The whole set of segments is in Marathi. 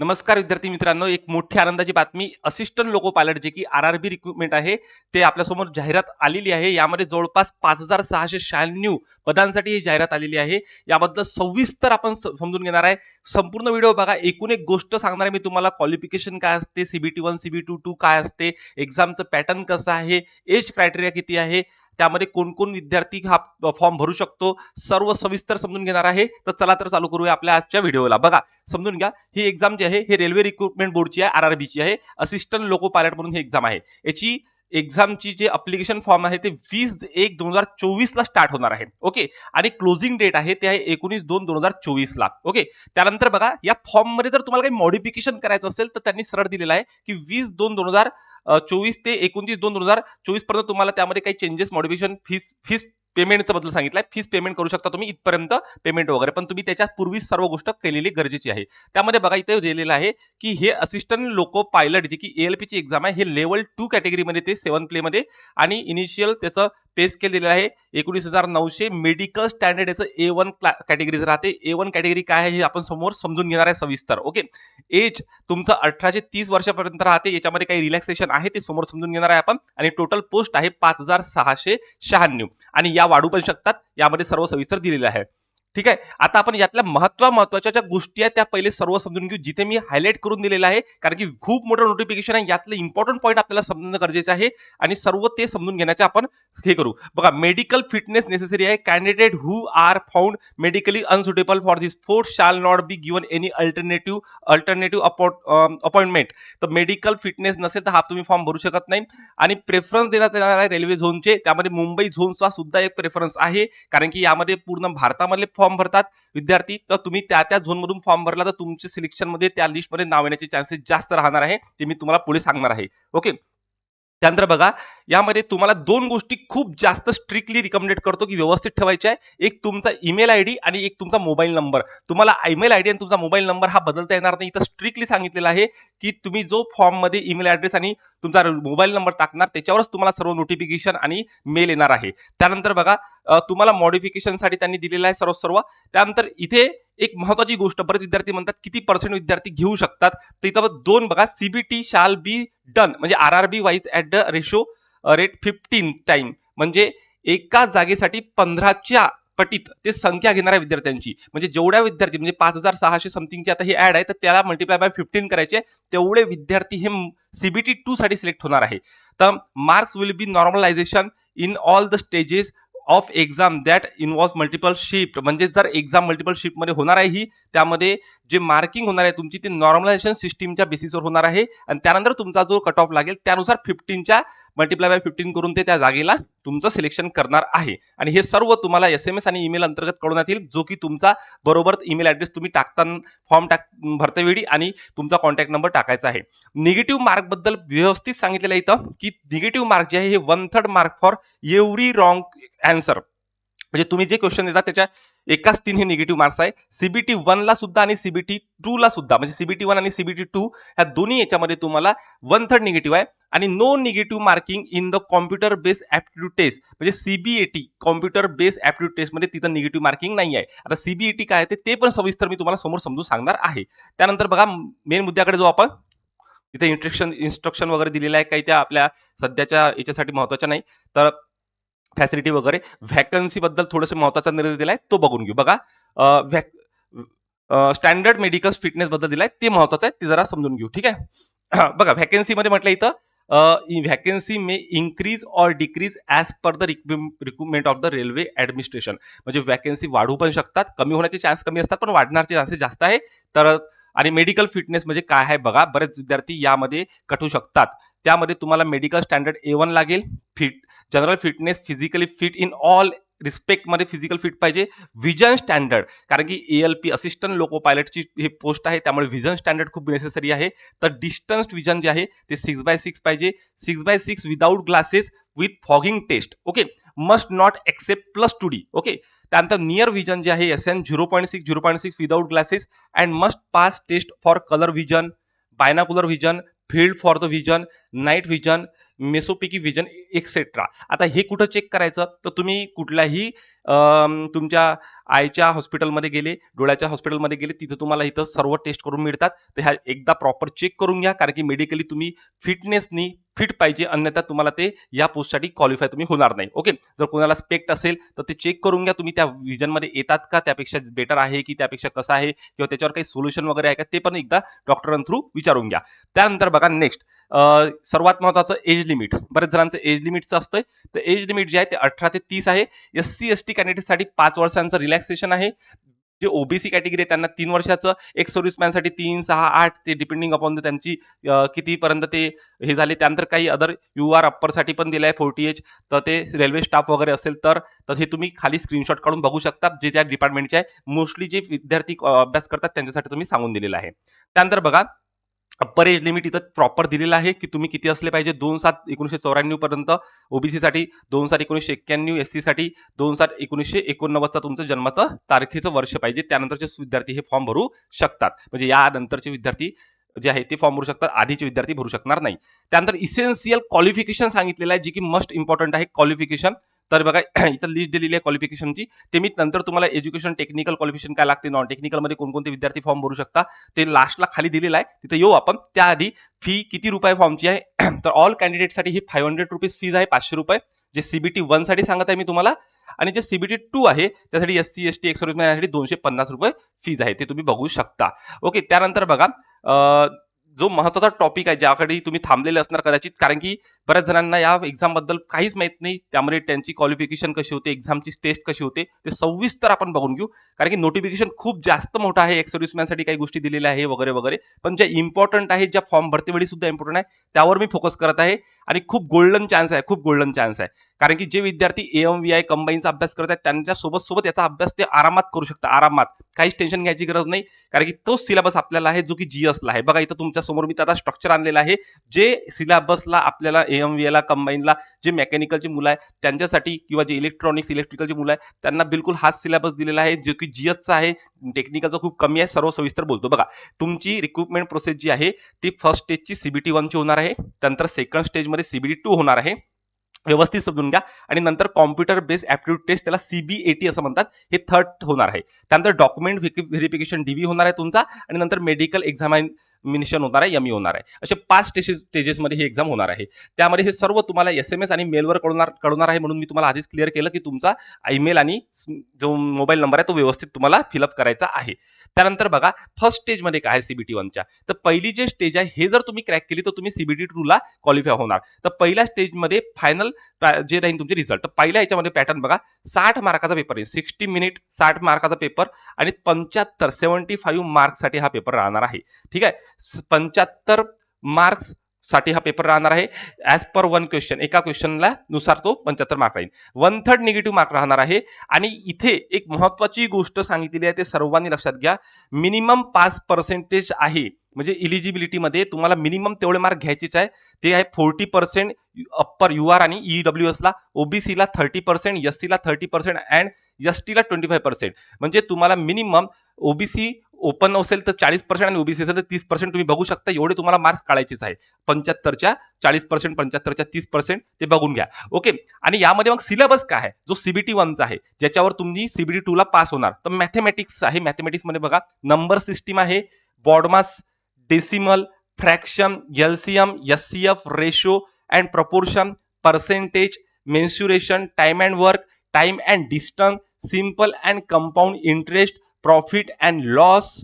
नमस्कार विद्यार्थी मित्रांनो एक मोठी आनंदाची बातमी. असिस्टंट लोको पायलट जे की आर आर बी रिक्रुटमेंट आहे ते आपल्यासमोर जाहिरात आलेली आहे. यामध्ये जवळपास पाच हजार सहाशे शहाण्णव पदांसाठी ही जाहिरात आलेली आहे. याबद्दल सविस्तर आपण समजून घेणार आहे. संपूर्ण व्हिडिओ बघा. एकूण एक गोष्ट सांगणार आहे मी तुम्हाला. क्वालिफिकेशन काय असते? CBT one CB two two काय असते? एक्झामचं पॅटर्न कसं आहे? एज क्रायटेरिया किती आहे? त्यामध्ये कोण कोण विद्यार्थी हा फॉर्म भरू शकतो? सर्व सविस्तर समजून घेणार आहे. तर चला तर चालू करूया आपल्या आजच्या व्हिडिओला बघा समजून घ्या ही एक्झाम जी आहे हे रेल्वे रिक्रुटमेंट बोर्डची आहे आर ची आहे. असिस्टंट लोको पायलट म्हणून ही एक्झाम आहे. याची एक्झामची जे अप्लिकेशन फॉर्म आहे ते वीस एक दोन हजार चोवीस ला स्टार्ट होणार आहे. ओके आणि क्लोजिंग डेट आहे ते आहे एकोणीस दोन दोन हजार चोवीस ला. ओके त्यानंतर बघा या फॉर्ममध्ये जर तुम्हाला काही मॉडिफिकेशन करायचं असेल तर त्यांनी सरळ दिलेलं आहे की वीस दोन दोन हजार चोवीस ते एकोणतीस दोन दोन हजार चोवीसपर्यंत तुम्हाला त्यामध्ये काही चेंजेस मॉडिफिकेशन फीस फीस पेमेंटचं बद्दल सांगितलंय. फीस पेमेंट करू शकता तुम्ही इथपर्यंत पेमेंट वगैरे. पण तुम्ही त्याच्या पूर्वी सर्व गोष्ट केलेली गरजेची आहे. त्यामध्ये बघा इथे दिलेलं आहे की हे असिस्टंट लोको पायलट जे की एएलपी ची एक्झाम आहे हे लेवल टू कॅटेगरीमध्ये ते सेवन प्ले मध्ये आणि इनिशियल त्याचं पे स्केल दिलेला आहे. एकोणीस हजार नऊशे मेडिकल स्टँडर्ड याचं ए वन कॅटेगरीज राहते. ए वन कॅटेगरी काय आहे हे आपण समोर समजून घेणार आहे सविस्तर ओके एज तुमचं अठराशे तीस वर्षापर्यंत राहते. याच्यामध्ये काही रिलॅक्सेशन आहे ते समोर समजून घेणार आहे आपण. आणि टोटल पोस्ट आहे पाच हजार सहाशे शहाण्णव. आणि या वाढू पण शकतात. यामध्ये सर्व सविस्तर दिलेलं आहे. ठीक आहे? आता आपण यातल्या महत्वा महत्त्वाच्या ज्या गोष्टी आहेत त्या पहिले सर्व समजून घेऊ. जिथे मी हायलाईट करून दिलेलं आहे कारण की खूप मोठं नोटिफिकेशन आहे. यातलं इम्पॉर्टंट पॉईंट आपल्याला समजणं गरजेचं आहे आणि सर्व ते समजून घेण्याचे आपण हे करू. बघा मेडिकल फिटनेस नेसेसरी आहे. Candidate who are found medically unsuitable for this force shall not be given any alternative alternative appointment तर मेडिकल फिटनेस नसेल तर हा तुम्ही फॉर्म भरू शकत नाही. आणि प्रेफरन्स देण्यात येणार आहे रेल्वे झोनचे त्यामध्ये मुंबई झोनचा सुद्धा एक प्रेफरन्स आहे. कारण की यामध्ये पूर्ण भारतामधले फॉर्म भरतात. विद्यार्थी तर तुम्ही त्या त्या झोनमधून फॉर्म भरला तर तुमचे सिलेक्शनमध्ये त्या लिस्टमध्ये नाव येण्याचे चान्सेस जास्त राहणार आहे ते मी तुम्हाला पुढे सांगणार आहे. ओके त्यानंतर बघा यामध्ये तुम्हाला दोन गोष्टी खूप जास्त स्ट्रिक्टली रिकमेंडेड करतो की व्यवस्थित ठेवायच्या आहे. एक तुमचा ईमेल आयडी आणि एक तुमचा मोबाईल नंबर तुम्हाला ईमेल आयडी आणि तुमचा मोबाईल नंबर हा बदलता येणार नाही. इथं स्ट्रिक्टली सांगितलेलं आहे की तुम्ही जो फॉर्ममध्ये ईमेल ॲड्रेस आणि तुमचा मोबाईल नंबर टाकणार त्याच्यावरच तुम्हाला सर्व नोटिफिकेशन आणि मेल येणार आहे. त्यानंतर बघा तुम्हाला मॉडिफिकेशनसाठी त्यांनी दिलेलं आहे सर्व सर्व. त्यानंतर इथे एक महत्वाची गोष्ट बरेच विद्यार्थी म्हणतात किती पर्सेंट विद्यार्थी घेऊ शकतात? तर इथं दोन बघा सीबीटी शाल बी डन म्हणजे R R B wise at the ratio rate fifteen time म्हणजे एका जागेसाठी पंधराच्या पटीत ते संख्या घेणाऱ्या विद्यार्थ्यांची. म्हणजे जेवढ्या विद्यार्थी म्हणजे पाच हजार सहाशे समथिंगची आता ही ऍड आहे तर त्याला मल्टिप्लाय बाय फिफ्टीन करायचे. तेवढे विद्यार्थी हे सीबीटी टू साठी सिलेक्ट होणार आहे. तर marks will be normalisation in all the stages of exam that involve multiple shift म्हणजे जर एक्झाम मल्टिपल शिफ्टमध्ये होणार आहे ही त्यामध्ये जे मार्किंग होणार आहे तुमची ती नॉर्मलायझेशन सिस्टीमच्या बेसिसवर होणार आहे. आणि त्यानंतर तुमचा जो कट ऑफ लागेल त्यानुसार फिफ्टीनच्या मल्टिप्लाय बाय फिफ्टीन करून ते त्या जागेला तुमचं सिलेक्शन करणार आहे. आणि हे सर्व तुम्हाला एस एम एस आणि ईमेल अंतर्गत कळवण्यात येईल जो की तुमचा बरोबर ईमेल ऍड्रेस तुम्ही टाकताना फॉर्म टाक भरतेवेळी आणि तुमचा कॉन्टॅक्ट नंबर टाकायचा आहे. निगेटिव्ह मार्कबद्दल व्यवस्थित सांगितलेलं इथं की निगेटिव्ह मार्क जे आहे हे one third mark for every wrong answer म्हणजे तुम्ही जे क्वेश्चन देता त्याच्या एकाच तीन हे निगेटिव्ह मार्क्स आहे. सीबीटी वन ला सुद्धा आणि सीबीटी टू ला सुद्धा. म्हणजे सीबीटी वन आणि सीबीटी टू ह्या दोन्ही याच्यामध्ये तुम्हाला वन थर्ड निगेटिव्ह आहे. आणि no negative marking in the computer based aptitude test म्हणजे सीबीएटी कॉम्प्युटर बेस्ड ऍप्टिट्यूड टेस्टमध्ये तिथं निगेटिव्ह मार्किंग नाही आहे. आता सीबीएटी काय आहे ते- पण सविस्तर मी तुम्हाला समोर समजून सांगणार आहे. त्यानंतर बघा मेन मुद्द्याकडे जो आपण. तिथे इंस्ट्रक्शन इंस्ट्रक्शन वगैरे दिलेलं आहे. काही त्या आपल्या सध्याच्या याच्यासाठी महत्त्वाच्या नाही. तर फॅसिलिटी वगैरे व्हॅकन्सी बद्दल थोडंसं महत्त्वाचा निर्णय दिलाय तो बघून घेऊ. बघा स्टँडर्ड मेडिकल फिटनेस बद्दल दिलाय ते महत्वाचं आहे ते जरा समजून घेऊ ठीक आहे? बघा व्हॅकन्सी मध्ये म्हटलं इथं vacancy may increase or decrease as per the recruitment of the railway administration म्हणजे व्हॅकन्सी वाढू पण शकतात कमी होण्याचे चान्स कमी असतात पण वाढणारचे चान्सेस जास्त आहे. तर आणि मेडिकल फिटनेस म्हणजे काय आहे बघा बरेच विद्यार्थी यामध्ये कटू शकतात. त्यामध्ये तुम्हाला मेडिकल स्टँडर्ड ए वन लागेल. Fit general fitness physically fit in all रिस्पेक्टमध्ये physical fit पाहिजे. व्हिजन स्टँडर्ड कारण की एएलपी असिस्टंट लोको पायलटची हे पोस्ट आहे त्यामुळे व्हिजन स्टँडर्ड खूप नेसेसरी आहे. तर डिस्टन्स विजन जे आहे ते सिक्स बाय सिक्स पाहिजे. Six by six without glasses with fogging test okay must not except plus two D okay त्यानंतर नियर विजन जे आहे S N zero point six zero point six without glasses and must pass test for colour vision binocular vision field for the vision night vision mesopic vision etcetera आता हे कुठं चेक करायचं? तर तुम्ही कुठल्याही तुमच्या आयच्या हॉस्पिटलमध्ये गेले डोळ्याच्या हॉस्पिटलमध्ये गेले तिथे तुम्हाला इथं सर्व टेस्ट करून मिळतात. तर ह्या एकदा प्रॉपर चेक करून घ्या कारण की मेडिकली तुम्ही फिटनेसनी फिट पाहिजे अन्यथा तुम्हाला ते या पोस्टसाठी क्वालिफाय तुम्ही होणार नाही. ओके जर कोणाला स्पेक्ट असेल तर ते चेक करून घ्या. तुम्ही त्या विजनमध्ये येतात का? त्यापेक्षा बेटर आहे की त्यापेक्षा कसं आहे? किंवा त्याच्यावर काही सोल्युशन वगैरे आहे का? ते पण एकदा डॉक्टरां थ्रू विचारून घ्या. त्यानंतर बघा नेक्स्ट सर्वात महत्वाचं एज लिमिट बरेच जणांचं एज लिमिटचं असतंय. तर एज लिमिट जे आहे ते अठरा ते तीस आहे. एस सी एस टी कॅन्डिडेटसाठी पाच वर्षांचं रिलॅक्सेशन आहे. जे ओबीसी कॅटेगरी आहे त्यांना तीन वर्षाचं एक सर्व्हिसमॅनसाठी तीन सहा आठ ते डिपेंडिंग अपॉन त्यांची कितीपर्यंत ते हे झाले. त्यानंतर काही अदर यू आर अप्परसाठी पण दिलं आहे फोर्टी एच तर ते रेल्वे स्टाफ वगैरे असेल तर हे तुम्ही खाली स्क्रीनशॉट काढून बघू शकता जे त्या डिपार्टमेंटचे आहे. मोस्टली जे विद्यार्थी अभ्यास करतात त्यांच्यासाठी तुम्ही सांगून दिलेलं आहे. त्यानंतर बघा अप्पर एज लिमिट इथं प्रॉपर दिलेलं आहे की तुम्ही किती असले पाहिजे? दोन सात एकोणीसशे चौऱ्याण्णव पर्यंत ओबीसी साठी दोन सात एकोणीसशे एक्क्याण्णव एस सी साठी दोन सात एकोणीसशे एकोणनव्वदचा तुमचं जन्माचं तारखेचं वर्ष पाहिजे. त्यानंतरचे विद्यार्थी हे फॉर्म भरू शकतात. म्हणजे यानंतरचे विद्यार्थी जे आहे ते फॉर्म भरू शकतात. आधीचे विद्यार्थी भरू शकणार नाही. त्यानंतर इसेन्शियल क्वालिफिकेशन सांगितलेलं आहे जे की मस्ट इम्पॉर्टंट आहे. क्वालिफिकेशन तर बघा इथं लिस्ट दिलेली आहे क्वालिफिकेशनची ते मी नंतर तुम्हाला एज्युकेशन टेक्निकल क्वालिफिकेशन काय लागते नॉन टेक्निकलमध्ये कोणकोणते विद्यार्थी फॉर्म भरू शकता ते लास्टला खाली दिलेलं आहे. तिथे येऊ आपण. त्याआधी फी किती रुपये फॉर्मची आहे? तर ऑल कॅन्डिडेटसाठी ही फाईव्ह हंड्रेड रुपीज फीज आहे पाचशे रुपये. जे सीबीटी वनसाठी सांगत आहे मी तुम्हाला. आणि जे सीबीटी टू आहे त्यासाठी एस सी एस टी साठी दोनशे पन्नास रुपये फीज आहे. ते तुम्ही बघू शकता. ओके त्यानंतर बघा जो महत्त्वाचा टॉपिक आहे ज्याकडे तुम्ही थांबलेले असणार कदाचित कारण की बऱ्याच जणांना या एक्झामबद्दल काहीच माहीत नाही. त्यामुळे त्यांची क्वालिफिकेशन कशी होते एक्झामची टेस्ट कशी होते ते सविस्तर आपण बघून घेऊ. कारण की नोटिफिकेशन खूप जास्त मोठं आहे एक्ससाठी काही गोष्टी दिलेल्या आहे वगैरे वगैरे. पण ज्या इम्पॉर्टंट आहेत ज्या फॉर्म भरतेवेळी सुद्धा इम्पॉर्टंट आहे त्यावर मी फोकस करत आहे. आणि खूप गोल्डन चान्स आहे खूप गोल्डन चान्स आहे. कारण की जे विद्यार्थी एम व्ही आय कंबाईनचा अभ्यास करत आहेत त्यांच्यासोबत सोबत याचा अभ्यास ते आरामात करू शकतात आरामात. काहीच टेन्शन घ्यायची गरज नाही. कारण की तोच सिलेबस आपल्याला आहे जो की जीएसला आहे. बघा इथं तुमच्यासमोर मी त्याचा स्ट्रक्चर आणलेला आहे. जे सिलेबसला आपल्याला एम कंबाईनला जे मेकॅनिकलची मुलं आहे त्यांच्यासाठी किंवा जे इलेक्ट्रॉनिक्स इलेक्ट्रिकलची मुलं आहे त्यांना बिलकुल हाच सिलेबस दिलेला आहे जो की जीएसचा आहे. टेक्निकलचा खूप कमी आहे सर्व सविस्तर बोलतो. बघा तुमची रिक्रुटमेंट प्रोसेस जी आहे ती फर्स्ट स्टेजची सीबीटी वनची होणार आहे त्यानंतर सेकंड स्टेजमध्ये सीबीटी टू होणार आहे. व्यवस्थित समजून घ्या. आणि नंतर कॉम्प्युटर बेस्ड ऍप्टिट्यूड टेस्ट त्याला सीबीएटी असं म्हणतात. हे थर्ड होणार आहे. त्यानंतर डॉक्युमेंट व्हेरिफिकेशन डीव्ही होणार आहे तुमचा. आणि नंतर मेडिकल मिनिशन होणार आहे एमई होणार आहे. असे पाच स्टेजेस स्टेजेसमध्ये ही एक्झाम होणार आहे. त्यामध्ये हे सर्व तुम्हाला एस एम एस आणि मेलवर कळवणार कळणार आहे म्हणून मी तुम्हाला आधीच क्लिअर केलं की तुमचा ईमेल आणि जो मोबाईल नंबर आहे तो व्यवस्थित तुम्हाला फिलअप करायचा आहे. त्यानंतर बघा फर्स्ट स्टेजमध्ये काय आहे सीबीटी वनच्या तर पहिली जे स्टेज आहे हे जर तुम्ही क्रॅक केली तर तुम्ही सीबीटी टूला क्वालिफाय होणार. तर पहिल्या स्टेजमध्ये फायनल जे राहील तुमचे रिझल्ट तर पहिल्या याच्यामध्ये पॅटर्न बघा साठ मार्काचा पेपर आहे. सिक्स्टी मिनिट साठ मार्काचा पेपर आणि पंच्याहत्तर सेव्हन्टी फाईव्ह मार्क्ससाठी हा पेपर राहणार आहे. ठीक आहे? पंच्याहत्तर मार्क्ससाठी हा पेपर राहणार आहे. ऍज पर वन क्वेश्चन एका क्वेश्चनला नुसार तो पंच्याहत्तर मार्क राहील. वन थर्ड निगेटिव्ह मार्क राहणार आहे. आणि इथे एक महत्वाची गोष्ट सांगितलेली आहे ते सर्वांनी लक्षात घ्या. मिनिमम पाच पर्सेंटेज आहे. म्हणजे इलिजिबिलिटीमध्ये तुम्हाला मिनिमम तेवढे मार्क घ्यायचेच आहे. ते आहे forty percent upper U R आणि ईडब्ल्यू एसला ओबीसीला थर्टी पर्सेंट एस ला थर्टी पर्सेंट अँड एस टीला ट्वेंटी फाईव्ह पर्सेंट म्हणजे तुम्हाला मिनिमम ओबीसी ओपन असेल तर चाळीस पर्सेंट आणि ओबीसी असेल तर तीस पर्सेंट तुम्ही बघू शकता. एवढे तुम्हाला मार्क्स काढायचेच आहे पंच्याहत्तरच्या चाळीस पर्सेंट पंच्याहत्तरच्या तीस पर्सेंट ते बघून घ्या. ओके आणि यामध्ये मग सिलेबस काय आहे? जो सीबीटी वनचा आहे. ज्याच्यावर तुम्ही सीबीटी टूला पास होणार. तर मॅथमॅटिक्स आहे. मॅथेमॅटिक्समध्ये बघा. नंबर सिस्टीम आहे. BODMAS decimal fraction LCM F ratio and proportion percentage mensuration time and work time and distance simple and compound interest profit and loss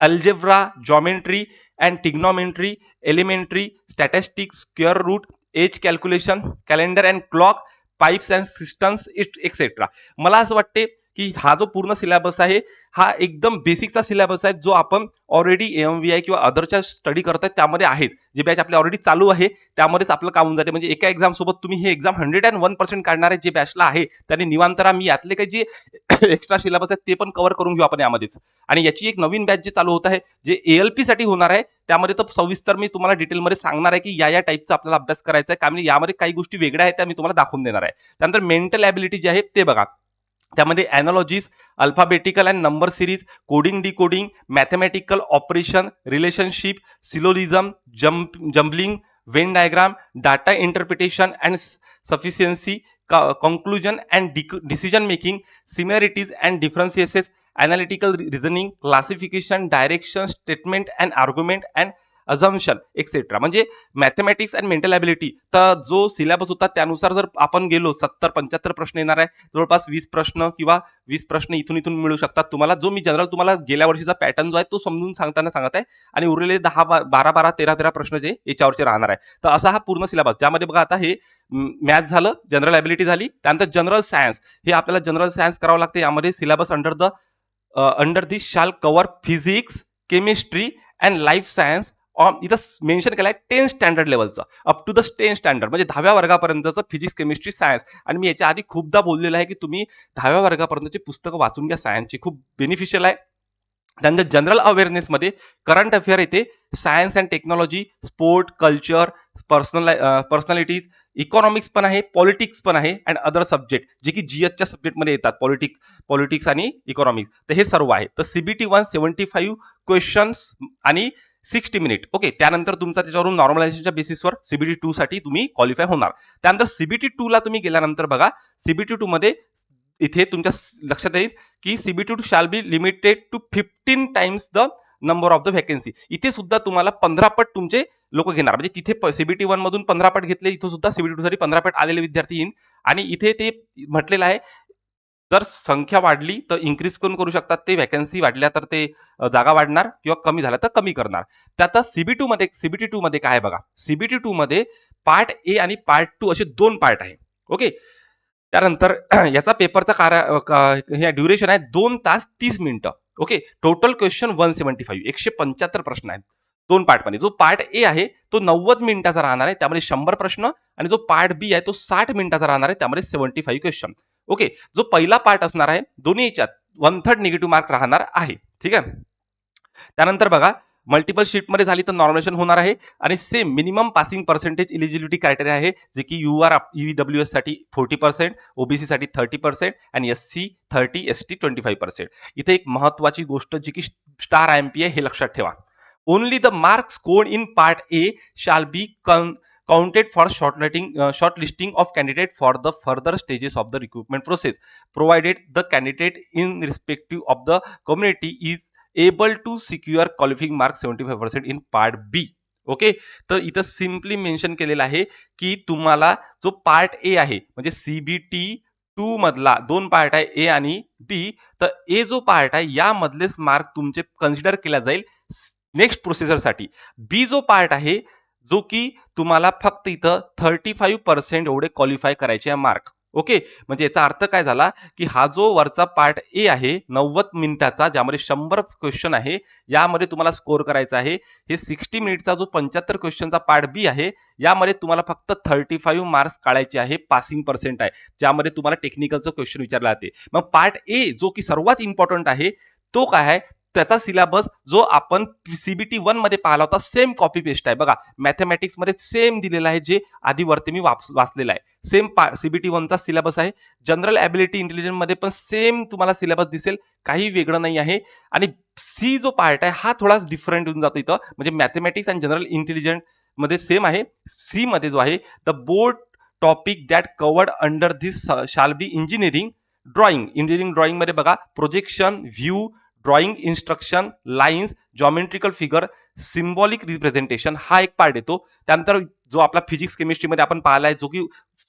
algebra geometry and trigonometry elementary statistics square root age calculation calendar and clock pipes and cisterns et cetera मला असं वाटते की हा जो पूर्ण सिलेबस आहे हा एकदम बेसिकचा सिलेबस आहे जो आपण ऑलरेडी एम व्ही आय किंवा अदरच्या स्टडी करताय त्यामध्ये आहेच. जे बॅच आपले ऑलरेडी चालू आहे त्यामध्येच आपलं काम होऊन जाते. म्हणजे एका एक्झाम सोबत तुम्ही हे exam hundred and one percent काढणार आहे जे बॅचला आहे त्याने निवांतरा मी यातले काही जे एक्स्ट्रा सिलेबस आहेत ते पण कव्हर करून घेऊ आपण यामध्येच. आणि याची एक नवीन बॅच जे चालू होत आहे जे एएलपी साठी होणार आहे त्यामध्ये तर सविस्तर मी तुम्हाला डिटेलमध्ये सांगणार आहे की या या टाईपचा आपल्याला अभ्यास करायचा आहे. कारण यामध्ये काही गोष्टी वेगळ्या आहेत त्या मी तुम्हाला दाखवून देणार आहे. त्यानंतर मेंटल ॲबिलिटी जे आहे ते बघा. त्यामध्ये analogies alphabetical and number series coding decoding mathematical operation relationship syllogism jump jumbling Venn diagram data interpretation and sufficiency conclusion and dec- decision making similarities and differences analytical re- reasoning classification direction statement and argument etcetera म्हणजे मॅथमॅटिक्स अँड मेंटल ॲबिलिटी तर जो सिलेबस होता त्यानुसार जर आपण गेलो सत्तर पंच्याहत्तर प्रश्न येणार आहे जवळपास वीस प्रश्न किंवा वीस प्रश्न इथून इथून मिळू शकतात तुम्हाला. जो मी जनरल तुम्हाला गेल्या वर्षीचा पॅटर्न जो आहे तो समजून सांगताना सांगत आहे. आणि उरलेले दहा बारा बारा तेरा तेरा प्रश्न जे याच्यावरचे राहणार आहे. तर असा हा पूर्ण सिलेबस ज्यामध्ये बघा आता हे मॅथ झालं जनरल ॲबिलिटी झाली त्यानंतर जनरल सायन्स हे आपल्याला जनरल सायन्स करावं लागते. यामध्ये syllabus under the under this shall cover physics chemistry and life science इथं मेन्शन केलं आहे ten standard लेवलचं up to the ten standard म्हणजे दहाव्या वर्गापर्यंतचं फिजिक्स केमिस्ट्री सायन्स आणि मी याच्या आधी खूपदा बोललेलं आहे की तुम्ही दहाव्या वर्गापर्यंतची पुस्तकं वाचून घ्या सायन्सची खूप बेनिफिशियल आहे. त्यानंतर जनरल अवेअरनेसमध्ये करंट अफेअर येते. Science and technology sport culture personal personalities economics पण आहे पॉलिटिक्स पण आहे अँड अदर सब्जेक्ट जे की जी एचच्या सब्जेक्टमध्ये येतात पॉलिटिक पॉलिटिक्स आणि इकॉनॉमिक्स तर हे सर्व आहे. तर CBT one seventy five questions आणि सिक्स्टी मिनिट. ओके त्यानंतर तुमचा त्याच्यावरून नॉर्मलायझेशनच्या बेसिसवर सीबीटी टू साठी तुम्ही क्वालिफाय होणार. त्यानंतर सीबीटी टू ला तुम्ही गेल्यानंतर बघा सीबीटी टू मध्ये इथे तुमच्या लक्षात येईल की CBT two shall be limited to fifteen times the number of the vacancy इथे सुद्धा तुम्हाला पंधरा पट तुमचे लोक घेणार. म्हणजे तिथे सीबीटी वन मधून पंधरा पट घेतले इथं सुद्धा सीबीटी टू साठी पंधरा पट आलेले विद्यार्थी येईन. आणि इथे ते म्हटलेलं आहे जर संख्या वाढली तर इन्क्रीज करून करू शकतात? ते व्हॅकन्सी वाढल्या तर ते जागा वाढणार किंवा कमी झाल्या तर कमी करणार. त्यात सीबी टू मध्ये सीबीटी टू मध्ये काय बघा? सीबीटी टू मध्ये पार्ट ए आणि पार्ट टू असे दोन पार्ट आहे. ओके त्यानंतर याचा पेपरचा कार्य ड्युरेशन आहे दोन तास तीस मिनिटं. Okay total question one seventy five एकशे पंच्याहत्तर प्रश्न आहेत. दोन पार्टमध्ये जो पार्ट ए आहे तो नव्वद मिनिटाचा राहणार आहे. त्यामध्ये शंभर प्रश्न आणि जो पार्ट बी आहे तो साठ मिनिटाचा राहणार आहे. त्यामध्ये सेव्हन्टी फाईव्ह क्वेश्चन ओके जो पहिला पार्ट असणार आहे दोन्ही याच्यात वन थर्ड निगेटिव्ह मार्क राहणार आहे. ठीक आहे? त्यानंतर बघा मल्टिपल शीटमध्ये झाली तर नॉर्मेशन होणार आहे आणि same minimum passing percentage eligibility criteria आहे जे की यू आर ईडब्ल्यू एससाठी फोर्टी पर्सेंट ओबीसी साठी थर्टी पर्सेंट आणि S C thirty S T twenty five percent इथे एक महत्वाची गोष्ट जी की स्टार आय एम पी आहे हे लक्षात ठेवा. ओनली द मार्क्स कोण in part A shall be count counted for shortlisting uh, shortlisting of candidate for the further stages of the recruitment process provided the candidate in respective of the community is able to secure qualifying mark 75% in part b okay तर इथं सिम्पली मेन्शन केलेलं आहे की तुम्हाला जो पार्ट ए आहे म्हणजे सीबीटी टू मधला दोन पार्ट आहे ए आणि बी तर ए जो पार्ट आहे यामधलेच मार्क तुमचे कन्सिडर केला जाईल नेक्स्ट प्रोसेसरसाठी बी जो पार्ट आहे जो की तुम्हाला फक्त इथं थर्टी फाईव्ह पर्सेंट एवढे क्वालिफाय करायचे आहे मार्क ओके म्हणजे याचा अर्थ काय झाला की हा जो वरचा पार्ट ए आहे नव्वद मिनिटाचा ज्यामध्ये शंभर क्वेश्चन आहे यामध्ये तुम्हाला स्कोर करायचा आहे. हे सिक्स्टी मिनिटचा जो पंच्याहत्तर क्वेश्चनचा पार्ट बी आहे यामध्ये तुम्हाला फक्त थर्टी फाईव्ह मार्क्स काढायचे आहे पासिंग पर्सेंट आहे. ज्यामध्ये तुम्हाला टेक्निकलचं क्वेश्चन विचारला जाते. मग पार्ट ए जो की सर्वात इम्पॉर्टंट आहे तो काय आहे? त्याचा सिलेबस जो आपण सीबीटी वनमध्ये पाहिला होता सेम कॉपी पेस्ट आहे. बघा मॅथमॅटिक्समध्ये सेम दिलेला आहे जे आधी वरती मी वाचलेला आहे. सेम सीबीटी वनचा सिलेबस आहे. जनरल ॲबिलिटी इंटेलिजन्समध्ये पण सेम तुम्हाला सिलेबस दिसेल. काही वेगळं नाही आहे. आणि सी जो पार्ट आहे हा थोडा डिफरंट होऊन जातो इथं. म्हणजे मॅथमॅटिक्स अँड जनरल इंटेलिजन्समध्ये सेम आहे. सी मध्ये जो आहे the board topic that covered under this shall be engineering drawing engineering ड्रॉइंगमध्ये बघा projection view drawing instruction lines geometrical figure symbolic representation हा एक पार्ट येतो. त्यानंतर जो आपला फिजिक्स केमिस्ट्रीमध्ये आपण पाहिला आहे जो की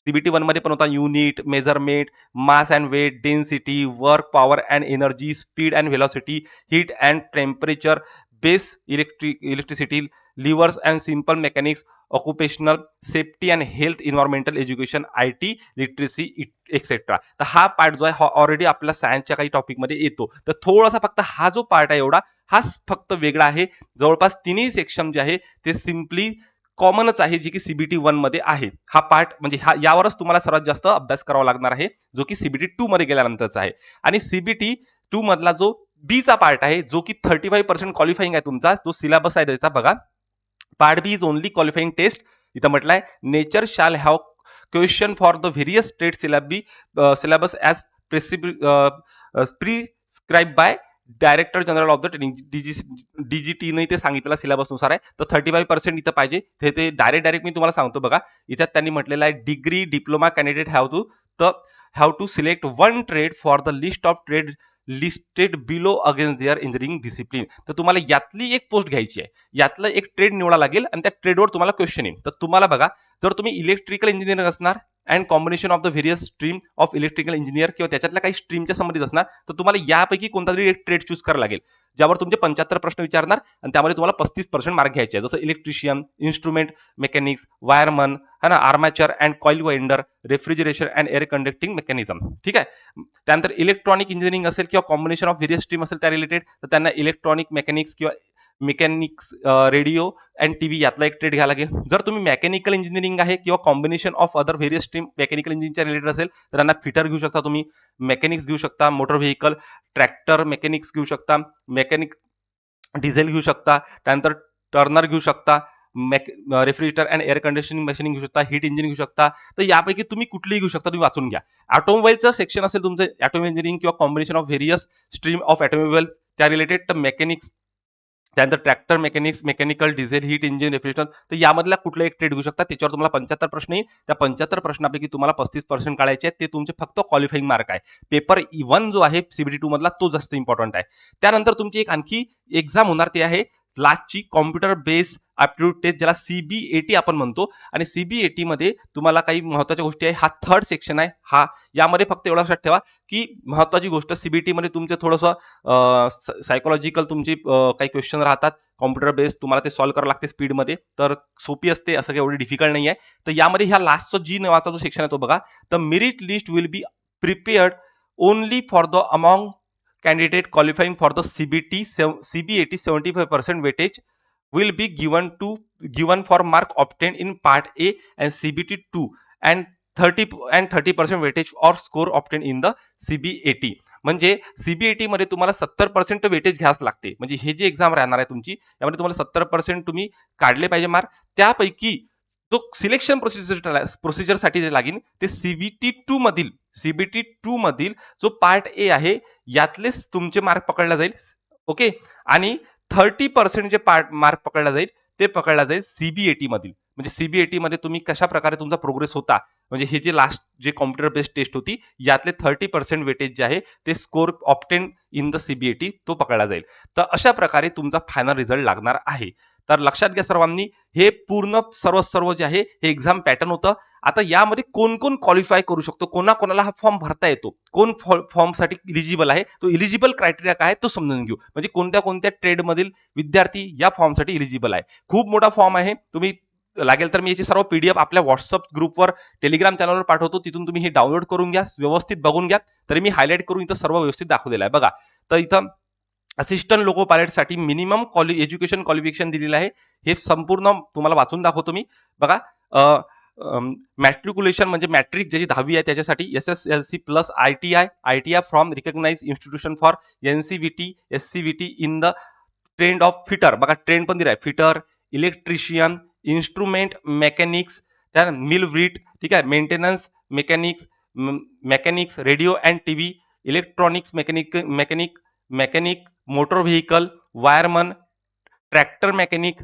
सीबीटी वनमध्ये पण होता unit measurement mass and weight density work power and energy speed and velocity heat and temperature base electric electricity levers and simple mechanics occupational safety and health environmental education I T literacy etcetera तर हा पार्ट जो आहे हा ऑलरेडी आपल्या सायन्सच्या काही टॉपिकमध्ये येतो. तर थोडासा फक्त हा जो पार्ट आहे एवढा हाच फक्त वेगळा आहे. जवळपास तिन्ही सेक्शन जे आहे ते सिम्पली कॉमनच आहे जे की सीबीटी वनमध्ये आहे. हा पार्ट म्हणजे हा यावरच तुम्हाला सर्वात जास्त अभ्यास करावा लागणार आहे जो की सीबीटी टू मध्ये गेल्यानंतरचा आहे. आणि सीबीटी टू मधला जो बीचा पार्ट आहे जो की थर्टी फाईव्ह पर्सेंट क्वालिफाईंग आहे तुमचा जो सिलेबस आहे त्याचा बघा. Part B is only qualifying test इथं म्हटलंय nature shall have question for the various state syllabi syllabus as prescribe by director general of the training डीजीटीने ते सांगितलेला सिलेबसनुसार आहे. तर थर्टी फाईव्ह पर्सेंट इथं पाहिजे. ते ते डायरेक्ट डायरेक्ट मी तुम्हाला सांगतो बघा. याच्यात त्यांनी म्हटलेलं आहे degree diploma candidate have to तर have to select one trade for the list of trade listed below against their engineering discipline तर तुम्हाला यातली एक पोस्ट घ्यायची आहे. यातलं एक ट्रेड निवडा लागेल आणि त्या ट्रेडवर तुम्हाला क्वेश्चन येईल. तर तुम्हाला बघा जर तुम्ही इलेक्ट्रिकल इंजिनिअर असणार and combination of the various stream of electrical engineer किंवा त्याच्यातल्या काही स्ट्रीमच्या संबंधित असणार तर तुम्हाला यापैकी कोणता तरी एक ट्रेड चूज करावा लागेल. ज्यावर तुमचे पंच्याहत्तर प्रश्न विचारणार आणि त्यामध्ये तुम्हाला पस्तीस पर्सेंट मार्क घ्यायचे आहे जसं इलेक्ट्रिशियन इन्स्ट्रुमेंट मेकॅनिक्स वायरमन है ना armature and coil winder refrigeration and air conducting mechanism ठीक आहे? त्यानंतर इलेक्ट्रॉनिक इंजिनिअरिंग असेल किंवा कॉम्बिनेशन ऑफ व्हेरियस स्ट्रीम असेल त्या रिलेटेड तर त्यांना इलेक्ट्रॉनिक मेकॅनिक्स किंवा mechanics radio and T V यातला एक ट्रेड घ्यावा लागेल. जर तुम्ही मेकॅनिकल इंजिनिअरिंग आहे किंवा combination of other various stream mechanical इंजिनच्या related असेल तर त्यांना फिटर घेऊ शकता तुम्ही मेकॅनिक्स घेऊ शकता मोटर व्हेकल ट्रॅक्टर मेकॅनिक्स घेऊ शकता मेकॅनिक डिझेल घेऊ शकता त्यानंतर टर्नर घेऊ शकता mech refrigerator and air conditioning machine घेऊ शकता हीट इंजिन घेऊ शकता. तर यापैकी तुम्ही कुठलीही घेऊ शकता तुम्ही वाचून घ्या. ऑटोमोबाईलचं सेक्शन असेल तुमचं ऑटोमोबाईल इंजिनिअरिंग किंवा combination of various stream of automobile त्या रिलेटेड तर मेकॅनिक्स त्यानंतर tractor mechanics mechanical diesel heat engine refrigerator तर यामधला कुठला एक ट्रेड घेऊ शकता? त्याच्यावर तुम्हाला पंच्याहत्तर प्रश्न येईल. त्या पंच्याहत्तर प्रश्नापैकी तुम्हाला पस्तीस पर्सेंट काढायचे आहेत. ते तुमचे फक्त क्वालिफाईंग मार्क आहे. पेपर वन e जो आहे सीबीटी टू मधला तो जास्त इम्पॉर्टंट आहे. त्यानंतर तुमची एक आणखी एक्झाम होणार ते आहे. लास्टची कॉम्प्युटर बेस ॲप्टिट्यूड टेस्ट ज्याला सीबीएटी आपण म्हणतो. आणि सीबीएटी मध्ये तुम्हाला काही महत्त्वाच्या गोष्टी आहे. हा थर्ड सेक्शन आहे. हा यामध्ये फक्त एवढा लक्षात ठेवा की महत्वाची गोष्ट सीबीटी मध्ये तुमचे थोडंसं सायकोलॉजिकल तुमची काही क्वेश्चन राहतात. कॉम्प्युटर बेस तुम्हाला ते सॉल्व्ह करावं लागते स्पीडमध्ये तर सोपी असते. असं काही एवढी डिफिकल्ट नाही आहे तर यामध्ये ह्या लास्टचा जी नावाचा जो सेक्शन आहे तो बघा. तर merit list will be prepared only for the among candidate qualifying for the CBT sev- CBAT 75% weightage will be given to given for mark obtained in part A and CBT 2 and 30 and 30% weightage or score obtained in the CBAT म्हणजे सीबीएटी मध्ये तुम्हाला सत्तर पर्सेंट वेटेज घ्यास लागते म्हणजे हे जी एक्झाम राहणार आहे तुमची यामध्ये तुम्हाला सत्तर पर्सेंट तुम्ही काढले पाहिजे मार्क त्यापैकी जो सिलेक्शन प्रोसिजर प्रोसिजरसाठी जे लागेल ते सीबीटी टू मधील सीबीटी टू मधील जो पार्ट ए आहे यातलेच तुमचे मार्क पकडला जाईल. ओके आणि थर्टी पर्सेंट जे पार्ट मार्क पकडला जाईल ते पकडला जाईल सीबीएटी मधील. म्हणजे सीबीएटी मध्ये तुम्ही कशा प्रकारे तुमचा प्रोग्रेस होता? म्हणजे हे जे लास्ट जे कॉम्प्युटर बेस्ड टेस्ट होती यातले थर्टी पर्सेंट वेटेज जे आहे ते score obtain in the CBAT तो पकडला जाईल. तर अशा प्रकारे तुमचा फायनल रिझल्ट लागणार आहे. तर लक्षात घ्या सर्वांनी हे पूर्ण सर्व सर्व जे आहे हे एक्झाम पॅटर्न होतं. आता यामध्ये कोण कोण क्वालिफाय करू शकतो? कोणा कोणाला हा फॉर्म भरता येतो? कोण फॉर्मसाठी इलिजिबल आहे? तो इलिजिबल क्रायटेरिया काय आहे तो समजून घेऊ. म्हणजे कोणत्या कोणत्या ट्रेडमधील विद्यार्थी या फॉर्मसाठी इलिजिबल आहे? खूप मोठा फॉर्म आहे. तुम्ही लागेल तर मी याची सर्व पीडीएफ आपल्या व्हॉट्सअप ग्रुपवर टेलिग्राम चॅनलवर पाठवतो. तिथून तुम्ही हे डाउनलोड करून घ्या. व्यवस्थित बघून घ्या. तरी मी हायलाईट करून इथं सर्व व्यवस्थित दाखवलेलं आहे. बघा. तर इथं असिस्टंट लोको पायलटसाठी मिनिमम क्वालि एज्युकेशन क्वालिफिकेशन दिलेलं आहे. हे संपूर्ण तुम्हाला वाचून दाखवतो मी. बघा मॅट्रिक्युलेशन म्हणजे मॅट्रिक ज्याची दहावी आहे त्याच्यासाठी S S L C plus I T I I T I from recognise institution for N C V T S C V T in the trade of fitter बघा ट्रेंड पण दिला आहे फिटर इलेक्ट्रिशियन इन्स्ट्रुमेंट मेकॅनिक्स त्या मिल व्रीट ठीक आहे maintenance mechanics mechanics radio and T V electronics mechanic mechanic mechanic motor vehicle wireman tractor mechanic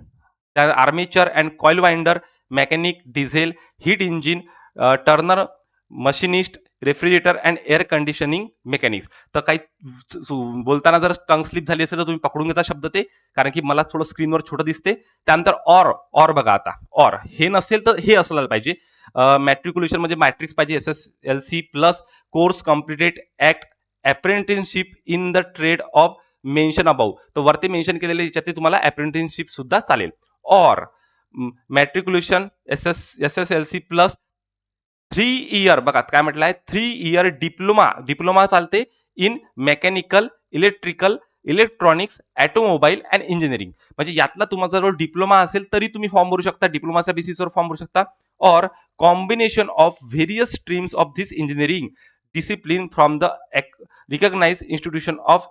armature and coil winder mechanic diesel heat engine turner machinist refrigerator and air conditioning mechanics. तर काही बोलताना जर टंग स्लिप झाली असेल तर तुम्ही पकडून घेता शब्द ते कारण की मला थोडं स्क्रीनवर छोटं दिसते. त्यानंतर ऑर ऑर बघा आता. ऑर हे नसेल तर हे असायला पाहिजे. मॅट्रिक्युलेशन म्हणजे मॅट्रिक्स पाहिजे. S S L C plus course completed act apprenticeship in the trade of mention about तर वरती मेन्शन केलेले याच्यात तुम्हाला अप्रेंटिसशिप सुद्धा चालेल. Or matriculation S S S S L C plus three year बघा काय म्हटलं आहे थ्री इयर डिप्लोमा डिप्लोमा चालते in mechanical electrical electronics automobile and engineering म्हणजे यातला तुमचा जर डिप्लोमा असेल तरी तुम्ही फॉर्म भरू शकता. डिप्लोमाच्या बेसिसवर फॉर्म भरू शकता. और combination of various streams of this engineering discipline from the recognise institution of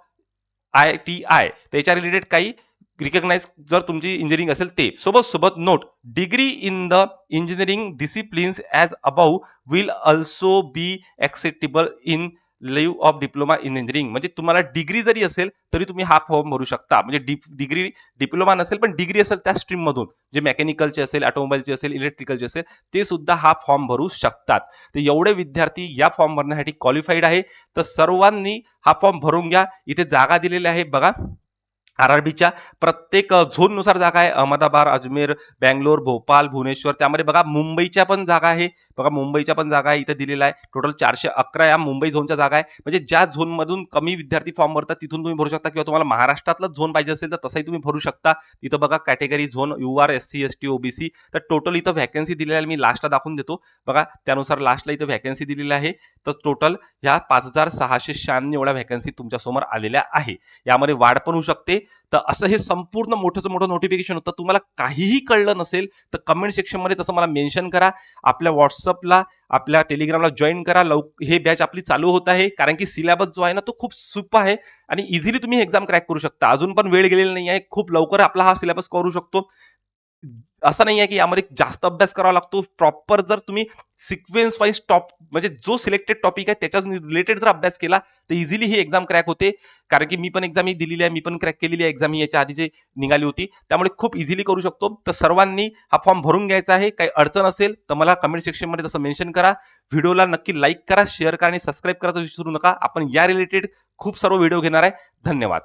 I T I त्याच्या रिलेटेड काही रिकग्नाइज जर तुमची इंजिनिअरिंग असेल ते. सोबत सोबत note degree in the engineering disciplines as about will also be acceptable in lieu of diploma in engineering. म्हणजे तुम्हाला डिग्री जरी असेल तरी तुम्ही हा फॉर्म भरू शकता. म्हणजे डिग्री डिप्लोमा नसेल पण डिग्री असेल त्या स्ट्रीममधून. जे मेकॅनिकलचे असेल ऑटोमोबाईलचे असेल इलेक्ट्रिकलचे असेल ते सुद्धा हा फॉर्म भरू शकतात. तर एवढे विद्यार्थी या फॉर्म भरण्यासाठी क्वालिफाईड आहे. तर सर्वांनी हा फॉर्म भरून घ्या. इथे जागा दिलेल्या आहे. बघा. आर आर बीच्या प्रत्येक झोननुसार जागा आहे. अहमदाबाद अजमेर बँगलोर भोपाल भुवनेश्वर. त्यामध्ये बघा मुंबईच्या पण जागा आहे. बघा मुंबईच्या पण जागा आहे. इथे दिलेला आहे. टोटल चारशे अकरा या मुंबई झोनच्या जागा आहे. म्हणजे ज्या झोनमधून कमी विद्यार्थी फॉर्म भरतात तिथून तुम्ही भरू शकता. किंवा तुम्हाला महाराष्ट्रातलाच झोन पाहिजे असेल तर तसंही तुम्ही भरू शकता. इथं बघा category zone U R S C S T OBC तर टोटल इथं व्हॅकन्सी दिलेली आहे. मी लास्टला दाखवून देतो. बघा त्यानुसार लास्टला इथं व्हॅकन्सी दिलेली आहे. तर टोटल ह्या पाच हजार सहाशे शहाण्णव एवढ्या व्हॅकन्सी तुमच्यासमोर आलेल्या आहे. यामध्ये वाढ पण होऊ शकते. तर असं हे संपूर्ण मोठंच मोठं नोटिफिकेशन होतं. तुम्हाला काहीही कळलं नसेल तर कमेंट सेक्शनमध्ये तसं मला मेन्शन करा. आपल्या व्हॉट्सअपला आपल्या टेलिग्रामला जॉईन करा. लव हे बॅच आपली चालू होत आहे. कारण की सिलेबस जो आहे ना तो खूप सोपा आहे. आणि इझिली तुम्ही एक्झाम क्रॅक करू शकता. अजून पण वेळ गेलेला नाही आहे खूप लवकर आपला हा सिलेबस करू शकतो. असं नाही आहे की यामध्ये जास्त अभ्यास करावा लागतो. प्रॉपर जर तुम्ही सिक्वेन्स वाईज टॉप म्हणजे जो सिलेक्टेड टॉपिक आहे त्याच्या रिलेटेड जर अभ्यास केला तर इझिली ही एक्झाम क्रॅक होते. कारण की मी पण एक्झाम ही दिलेली आहे मी पण क्रॅक केलेली आहे एक्झाम याच्या आधी जे निघाली होती. त्यामुळे खूप इझिली करू शकतो. तर सर्वांनी हा फॉर्म भरून घ्यायचा आहे. काही अडचण असेल तर मला कमेंट सेक्शनमध्ये तसं मेन्शन करा. व्हिडिओला नक्की लाईक करा शेअर करा आणि सबस्क्राईब करायचं विसरू नका. आपण या रिलेटेड खूप सर्व व्हिडिओ घेणार आहे. धन्यवाद.